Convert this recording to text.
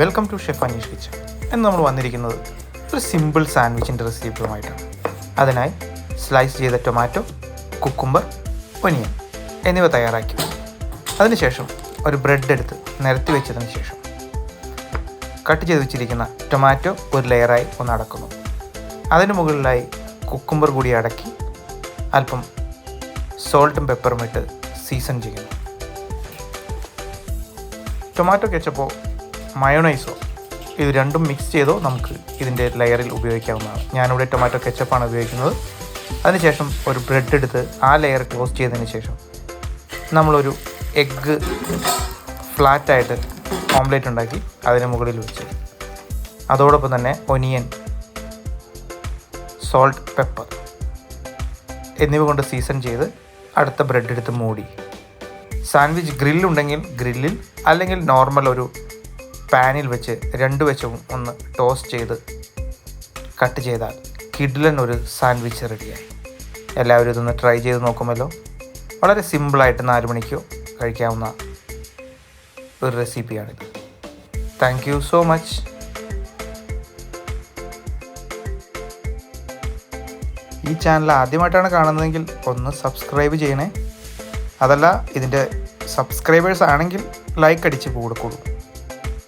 Welcome to chef Aneesh kitchen എന്ന് നമ്മൾ വന്നിരിക്കുന്നത് ഒരു സിമ്പിൾ സാൻഡ്വിച്ചിന്റെ റെസിപ്പിയുമായിട്ടാണ് അതിനായി സ്ലൈസ് ചെയ്ത ടൊമാറ്റോ കുക്കുംബർ ഒനിയൻ എന്നിവ തയ്യാറാക്കി. അതിനുശേഷം ഒരു ബ്രെഡ് എടുത്ത് നിരത്തി വെച്ചതിന് ശേഷം കട്ട് ചെയ്ത് വെച്ചിരിക്കുന്ന ടൊമാറ്റോ ഒരു ലെയറായി ഒന്ന് അടക്കുന്നു. അതിന് മുകളിലായി കുക്കുംബർ കൂടി അടക്കി അല്പം സോൾട്ടും പെപ്പറും ഇട്ട് സീസൺ ചെയ്യുന്നു. ടൊമാറ്റോ കെച്ചപ്പോ മയോണൈസോ. ഇത് രണ്ടും മിക്സ് ചെയ്തോ നമുക്ക് ഇതിന്റെ ലെയറിൽ ഉപയോഗിക്കാവുന്നതാണ്. ഞാനിവിടെ ടൊമാറ്റോ കെച്ചപ്പാണ് ഉപയോഗിക്കുന്നത്. അതിനുശേഷം ഒരു ബ്രെഡ് എടുത്ത് ആ ലെയർ ക്ലോസ് ചെയ്തതിന് ശേഷം നമ്മളൊരു എഗ്ഗ് ഫ്ലാറ്റായിട്ട് ഓംലേറ്റ് ഉണ്ടാക്കി അതിന് മുകളിൽ വെച്ച്. അതോടൊപ്പം തന്നെ ഒനിയൻ സോൾട്ട് പെപ്പർ എന്നിവ കൊണ്ട് സീസൺ ചെയ്ത് അടുത്ത ബ്രെഡ് എടുത്ത് മൂടി. സാൻഡ്വിച്ച് ഗ്രില്ലുണ്ടെങ്കിൽ ഗ്രില്ലിൽ അല്ലെങ്കിൽ നോർമൽ ഒരു പാനിൽ വെച്ച് രണ്ട് വശവും ഒന്ന് ടോസ് ചെയ്ത് കട്ട് ചെയ്താൽ കിഡ്ലൻ ഒരു സാൻഡ്വിച്ച് റെഡിയായി. എല്ലാവരും ഇതൊന്ന് ട്രൈ ചെയ്ത് നോക്കുമല്ലോ. വളരെ സിമ്പിളായിട്ട് നാല് മണിക്കോ കഴിക്കാവുന്ന ഒരു റെസിപ്പിയാണിത് താങ്ക് യു സോ മച്ച് ഈ ചാനൽ ആദ്യമായിട്ടാണ് കാണുന്നതെങ്കിൽ ഒന്ന് സബ്സ്ക്രൈബ് ചെയ്യണേ. അതല്ല ഇതിന്റെ സബ്സ്ക്രൈബേഴ്സ് ആണെങ്കിൽ ലൈക്ക് അടിച്ച് കൊടുക്കുള്ളൂ